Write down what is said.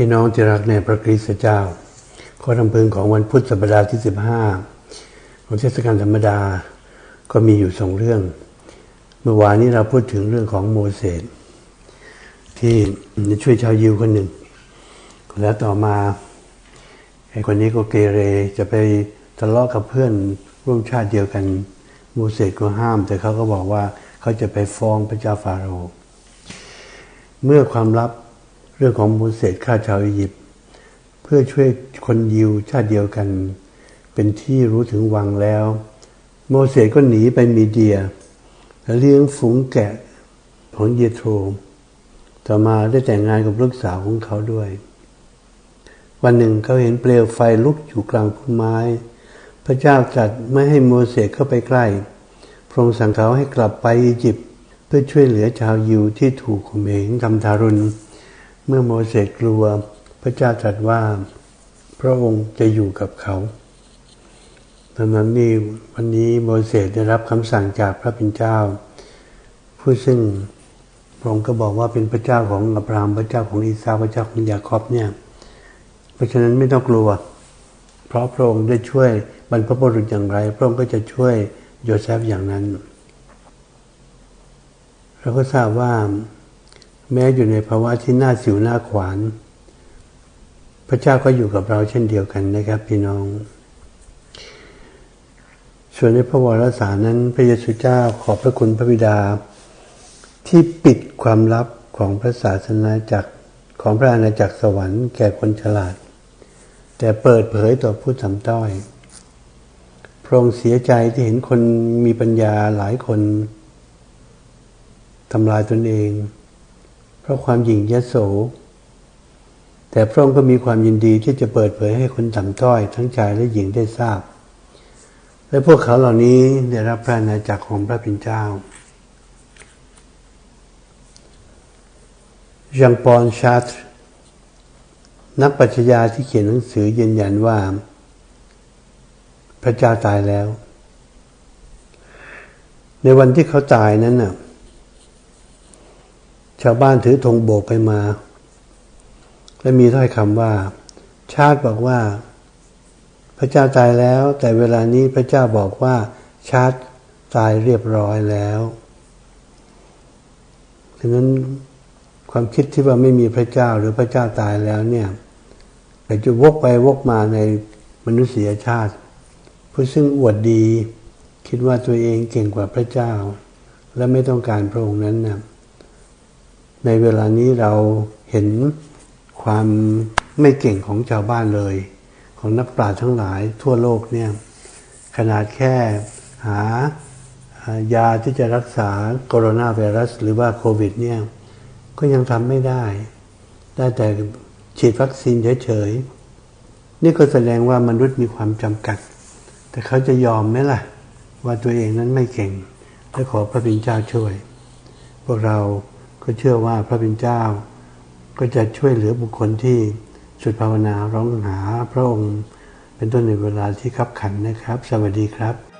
พี่น้องที่รักในพระคริสต์เจ้า ข้อทำพึงของวันพุธสัปดาห์ที่ 15 ของเทศกาลธรรมดา ก็มีอยู่สองเรื่อง เมื่อวานนี้เราพูดถึงเรื่องของโมเสสที่ช่วยชาวยิวคนหนึ่ง แล้วต่อมาไอ้คนนี้ก็เกเรจะไปทะเลาะกับเพื่อนร่วมชาติเดียวกัน โมเสสก็ห้าม แต่เขาก็บอกว่าเขาจะไปฟ้องพระเจ้าฟาโรห์เมื่อความลับ เรื่องของโมเสสฆ่าชาวอียิปต์เพื่อช่วยคนยิวชาติเดียวกัน เป็นที่รู้ถึงวังแล้ว โมเสสก็หนีไปมีเดีย เลี้ยงฝูงแกะของเยโทรต่อมาได้แต่งงานกับลูกสาวของเขาด้วย วันหนึ่งเขาเห็นเปลวไฟลุกอยู่กลางพุ่มไม้ พระเจ้าจัดไม่ให้โมเสสเข้าไปใกล้ พระองค์สั่งเขาให้กลับไปอียิปต์เพื่อช่วยเหลือชาวยิวที่ถูกข่มเหงทำทารุณ เมื่อโมเสสกลัวพระเจ้าตรัสว่า พระองค์จะอยู่กับเขาดังนั้นนี่วันนี้โมเสสได้รับคำสั่งจากพระเป็นเจ้า ผู้ซึ่งพระองค์ก็บอกว่าเป็นพระเจ้าของอับราฮัมพระเจ้าของอิสาพระเจ้าของยาคอบเนี่ยเพราะฉะนั้นไม่ต้องกลัว เพราะพระองค์ได้ช่วยบรรพบุรุษอย่างไร พระองค์ก็จะช่วยโยเซฟอย่างนั้นเราก็ทราบว่า แม้อยู่ในภาวะที่น่าสิวหน้าขวาน พระเจ้าก็อยู่กับเราเช่นเดียวกันนะครับ พี่น้อง ส่วนในพระวรสารนั้น พระเยซูเจ้าขอบพระคุณพระบิดา ที่ปิดความลับของพระศาสนาจักรของพระอาณาจักรสวรรค์แก่คนฉลาด แต่เปิดเผยต่อผู้ทำต้อยพระองค์เสียใจที่เห็นคนมีปัญญาหลายคนทำลายตนเอง เพราะความหยิ่งยโส แต่พระองค์ก็มีความยินดีที่จะเปิดเผยให้คนต่ำต้อย ทั้งชายและหญิงได้ทราบ และพวกเขาเหล่านี้ได้รับพระนาจากของพระเป็นเจ้ายังปอนชาตนักปัชญาที่เขียนหนังสือยืนยันว่า พระเจ้าตายแล้ว ในวันที่เขาตายนั้นน่ะาวบ้านถือธงโบกไปมา และมีถ้อยคำว่า ชาติบอกว่า พระเจ้าตายแล้ว แต่เวลานี้พระเจ้าบอกว่า ชาติตายเรียบร้อยแล้วดังนั้นความคิดที่ว่าไม่มีพระเจ้าหรือพระเจ้าตายแล้วเนี่ยแต่จะวกไปวกมาในมนุษยชาติ ผู้ซึ่งอวดดี คิดว่าตัวเองเก่งกว่าพระเจ้า และไม่ต้องการพระองค์นั้นนะ ในเวลานี้เราเห็นความไม่เก่งของชาวบ้านเลย ของนักปราชญ์ทั้งหลายทั่วโลกเนี่ยขนาดแค่หายาที่จะรักษาโคโรนาไวรัส หรือว่าโควิดเนี่ยก็ยังทำไม่ได้ ได้แต่ฉีดวัคซีนเฉยๆ นี่ก็แสดงว่ามนุษย์มีความจำกัด แต่เขาจะยอมไหมล่ะ ว่าตัวเองนั้นไม่เก่ง และขอพระบิณเจ้าช่วย พวกเรา ก็เชื่อว่าพระบิณเจ้า ก็จะช่วยเหลือบุคคลที่สุดภาวนาร้องหาพระองค์ เป็นต้นในเวลาที่ขับขันนะครับ สวัสดีครับ